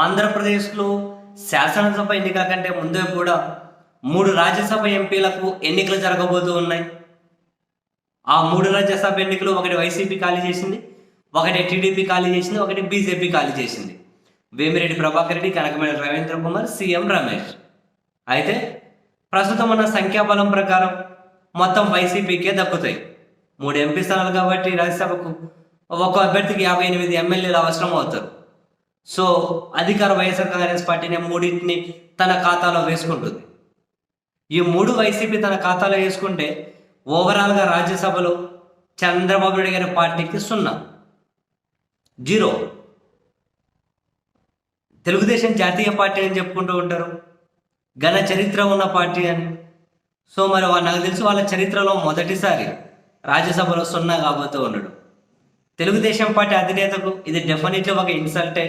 ఆంధ్రప్రదేశ్లో శాసనసభ ఎన్నికల కంటే ముందే కూడా మూడు రాజ్యసభ ఎంపీలకు ఎన్నికలు జరగబోతూ ఉన్నాయి. ఆ మూడు రాజ్యసభ ఎన్నికలు ఒకటి వైసీపీ ఖాళీ చేసింది ఒకటి టీడీపీ ఖాళీ చేసింది ఒకటి బీజేపీ ఖాళీ చేసింది. వేమిరెడ్డి ప్రభాకర్ రెడ్డి కనకమేడ రవీంద్ర కుమార్ సీఎం రమేష్. అయితే ప్రస్తుతం ఉన్న సంఖ్యాబలం ప్రకారం మొత్తం వైసీపీకే దక్కుతాయి. మూడు ఎంపీ స్థానాలు కాబట్టి రాజ్యసభకు ఒక్కో అభ్యర్థికి యాభై ఎనిమిది ఎమ్మెల్యేలు అవసరం అవుతారు. సో అధికార వైఎస్ఆర్ కాంగ్రెస్ పార్టీని మూడింటిని తన ఖాతాలో వేసుకుంటుంది. ఈ మూడు వైసీపీ తన ఖాతాలో వేసుకుంటే ఓవరాల్గా రాజ్యసభలో చంద్రబాబు నాయుడు గారి పార్టీకి సున్నా. జీరో. తెలుగుదేశం జాతీయ పార్టీ అని చెప్పుకుంటూ ఉంటారు. ఘన చరిత్ర ఉన్న పార్టీ అని. సో మరి నాకు తెలిసి వాళ్ళ చరిత్రలో మొదటిసారి రాజ్యసభలో సున్నా కాబోతూ ఉన్నాడు తెలుగుదేశం పార్టీ అధినేతకు ఇది డెఫినెట్లీ ఒక ఇన్సల్టే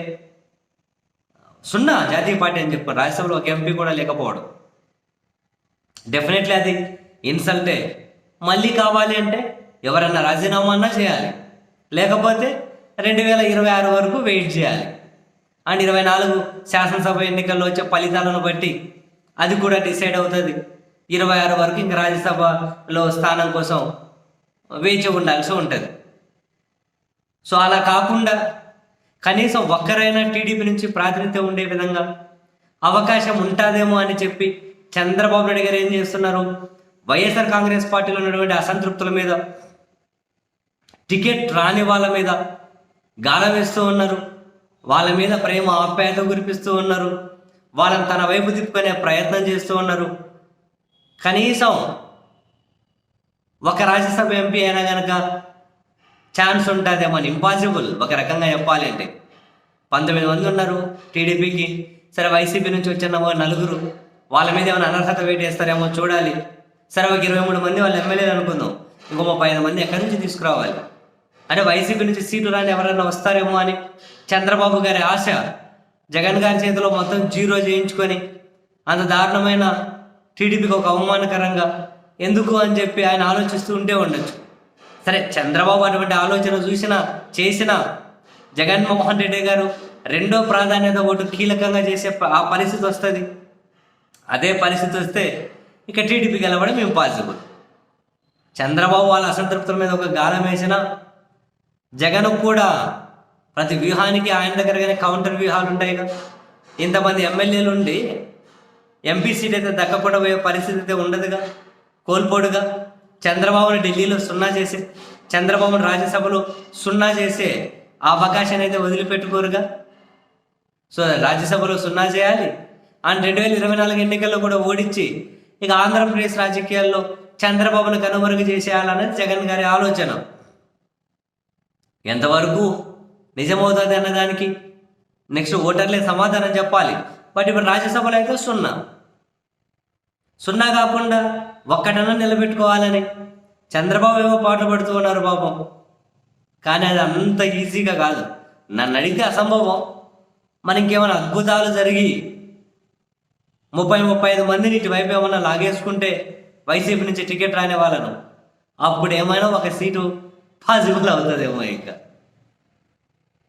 సున్నా జాతీయ పార్టీ అని చెప్పారు. రాజ్యసభలో ఒక ఎంపీ కూడా లేకపోవడం. డెఫినెట్లీ అది ఇన్సల్టే మళ్ళీ కావాలి అంటే ఎవరన్నా రాజీనామా అన్నా చేయాలి. లేకపోతే రెండు వేల ఇరవై ఆరు వరకు వెయిట్ చేయాలి. అండ్ ఇరవై నాలుగు శాసనసభ ఎన్నికల్లో వచ్చే ఫలితాలను బట్టి అది కూడా డిసైడ్ అవుతుంది. ఇరవై ఆరు వరకు ఇంకా రాజ్యసభలో స్థానం కోసం వేచి ఉండాల్సి ఉంటుంది. సో అలా కాకుండా కనీసం ఒక్కరైనా టీడీపీ నుంచి ప్రాతినిధ్యం ఉండే విధంగా అవకాశం ఉంటుందేమో అని చెప్పి చంద్రబాబు నాయుడు గారు ఏం చేస్తున్నారు? వైఎస్ఆర్ కాంగ్రెస్ పార్టీలో ఉన్నటువంటి అసంతృప్తుల మీద టికెట్ రాని వాళ్ళ మీద గాలం వేస్తూ ఉన్నారు. వాళ్ళ మీద ప్రేమ ఆప్యాయత కురిపిస్తూ ఉన్నారు. వాళ్ళని తన వైపు తిప్పుకునే ప్రయత్నం చేస్తూ ఉన్నారు. కనీసం ఒక రాజ్యసభ ఎంపీ అయినా కనుక ఛాన్స్ ఉంటుందేమో అని ఇంపాసిబుల్ ఒక రకంగా చెప్పాలి అంటే. పంతొమ్మిది మంది ఉన్నారు టీడీపీకి. సరే వైసీపీ నుంచి వచ్చిన నలుగురు. వాళ్ళ మీద ఏమైనా అనర్హత వెయిట్ చేస్తారేమో చూడాలి. సరే ఒక ఇరవై మూడు మంది వాళ్ళు ఎమ్మెల్యేలు అనుకుందాం. ఇంకో ముప్పై ఐదు మంది ఎక్కడి నుంచి తీసుకురావాలి? అంటే వైసీపీ నుంచి సీటు రాని ఎవరైనా వస్తారేమో అని చంద్రబాబు గారి ఆశ. జగన్ గారి చేతిలో మొత్తం జీరో చేయించుకొని అంత దారుణమైన టీడీపీకి ఒక అవమానకరంగా ఎందుకు అని చెప్పి ఆయన ఆలోచిస్తూ ఉంటే ఉండొచ్చు. సరే చంద్రబాబు అటువంటి ఆలోచన చూసిన చేసిన జగన్మోహన్ రెడ్డి గారు రెండో ప్రాధాన్యత ఓటు కీలకంగా చేసే ఆ పరిస్థితి వస్తుంది. అదే పరిస్థితి వస్తే ఇక టీడీపీ గెలవడం ఇంపాసిబుల్ చంద్రబాబు వాళ్ళ అసంతృప్తుల మీద ఒక గాలం వేసిన జగన్ కూడా ప్రతి వ్యూహానికి ఆయన దగ్గరగానే కౌంటర్ వ్యూహాలు ఉంటాయి కదా. ఇంతమంది ఎమ్మెల్యేలు ఉండి ఎంపీ సీట్ అయితే దక్కకుండా పోయే పరిస్థితి అయితే ఉండదుగా కోల్పోడుగా. చంద్రబాబుని ఢిల్లీలో సున్నా చేసి చంద్రబాబును రాజ్యసభలో సున్నా చేసే ఆ అవకాశాన్ని అయితే వదిలిపెట్టుకోరుగా. సో రాజ్యసభలో సున్నా చేయాలి. అండ్ రెండు వేల ఇరవై నాలుగు ఎన్నికల్లో కూడా ఓడించి ఇక ఆంధ్రప్రదేశ్ రాజకీయాల్లో చంద్రబాబును కనుమరుగు చేసేయాలన్నది జగన్ గారి ఆలోచన. ఎంతవరకు నిజమవుతుంది అన్నదానికి నెక్స్ట్ ఓటర్లే సమాధానం చెప్పాలి. బట్ ఇప్పుడు రాజ్యసభలో అయితే సున్నా. సున్నా కాకుండా ఒక్కటన్నా నిలబెట్టుకోవాలని చంద్రబాబు ఏమో పాటలు పడుతూ ఉన్నారు పాపం. కానీ అది అంత ఈజీగా కాదు. నన్ను అడిగితే అసంభవం. మన ఇంకేమైనా అద్భుతాలు జరిగి ముప్పై ముప్పై ఐదు మందిని ఇటువైపు ఏమైనా లాగేసుకుంటే వైసీపీ నుంచి టికెట్ రాని వాళ్ళను. అప్పుడు ఏమైనా ఒక సీటు పాసిబుల్ అవుతుందేమో ఇంకా.